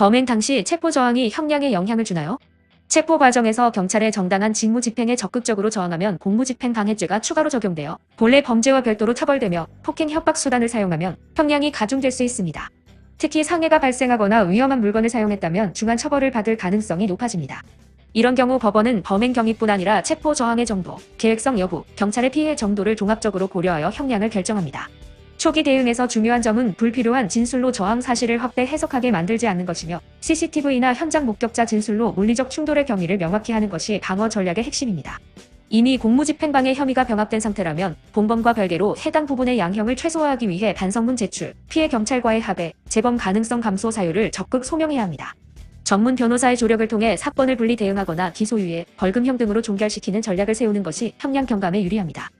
범행 당시 체포 저항이 형량에 영향을 주나요? 체포 과정에서 경찰의 정당한 직무 집행에 적극적으로 저항하면 공무집행 방해죄가 추가로 적용되어 본래 범죄와 별도로 처벌되며 폭행 협박 수단을 사용하면 형량이 가중될 수 있습니다. 특히 상해가 발생하거나 위험한 물건을 사용했다면 중한 처벌을 받을 가능성이 높아집니다. 이런 경우 법원은 범행 경위뿐 아니라 체포 저항의 정도, 계획성 여부, 경찰의 피해 정도를 종합적으로 고려하여 형량을 결정합니다. 초기 대응에서 중요한 점은 불필요한 진술로 저항 사실을 확대 해석하게 만들지 않는 것이며 CCTV나 현장 목격자 진술로 물리적 충돌의 경위를 명확히 하는 것이 방어 전략의 핵심입니다. 이미 공무집행방해 혐의가 병합된 상태라면 본범과 별개로 해당 부분의 양형을 최소화하기 위해 반성문 제출, 피해 경찰과의 합의, 재범 가능성 감소 사유를 적극 소명해야 합니다. 전문 변호사의 조력을 통해 사건을 분리 대응하거나 기소유예, 벌금형 등으로 종결시키는 전략을 세우는 것이 형량 경감에 유리합니다.